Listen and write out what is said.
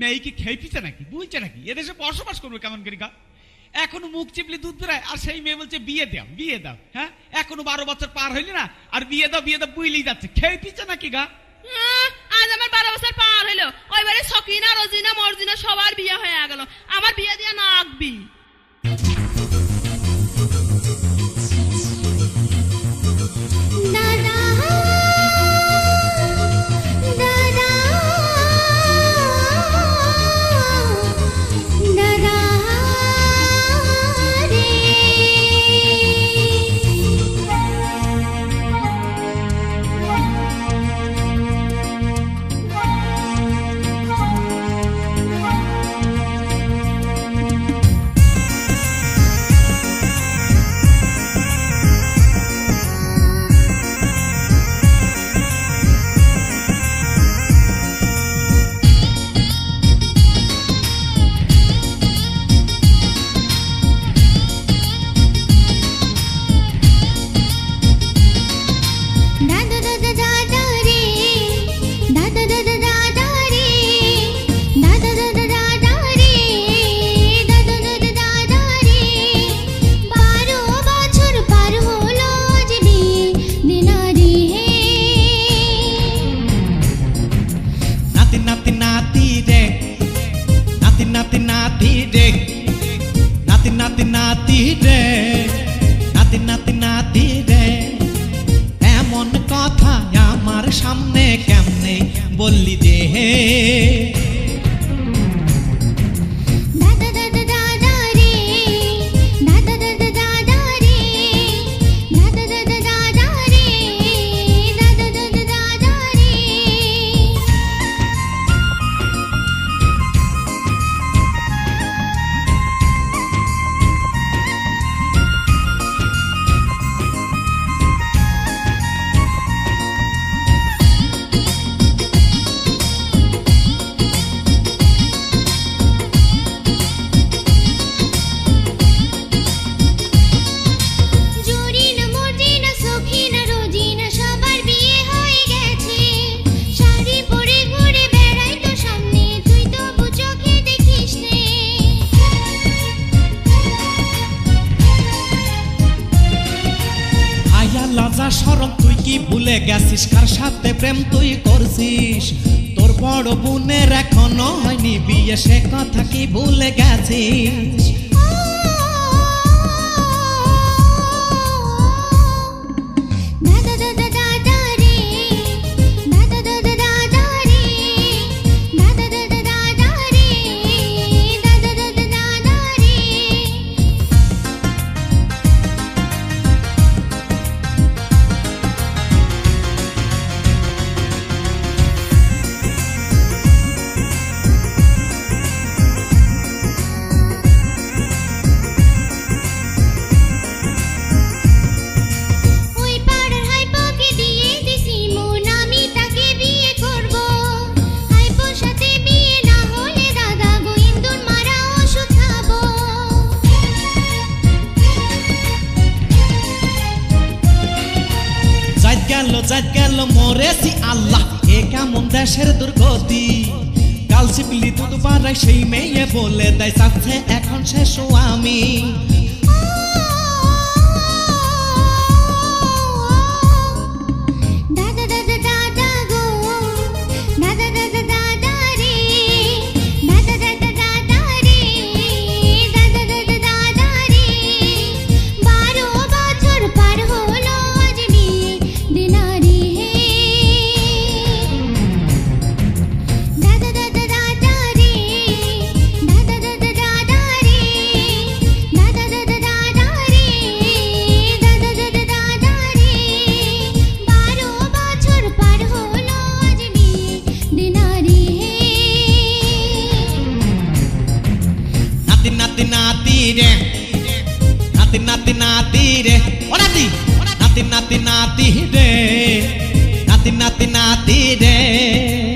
মেয়ে কি খেয়ে পিছে নাকি? বুঝছে নাকি এদেশে বসবাস করবে কেমন করে গা? এখনও মুখ চিপলে দুধ বেড়ায় আর সেই মেয়ে বলছে, বিয়ে দাও বিয়ে দাও হ্যাঁ? এখনও বারো বছর পার হইলি না, আর বিয়ে দাও বিয়ে দাও বুঝলেই যাচ্ছে। খেয়ে পিছে নাকি গা? আজ আমার বারো বছর পার হইল। ওই বাড়ি সকিনা, রজিনা, মর্জিনা সবার বিয়ে হয়ে গেল। আমার বিয়ে দিয়ে না আঁকবি ভুলে গেছিস, কার সাথে প্রেম তুই করছিস? তোর বড় বোনের এখনও হয়নি বিয়ে, সে কথা কি ভুলে গেছিস? গেল মরেছি আল্লাহ। এ কেমন দেশের দুর্গতি? কাল সিপলি দুধ বাড়াই সেই মেয়ে বলে দেয় চাচ্ছে এখন শেষ আমি। নাতি নাতি রে। ও নাতি নাতি নাতি নাতি রে। নাতি নাতি নাতি রে।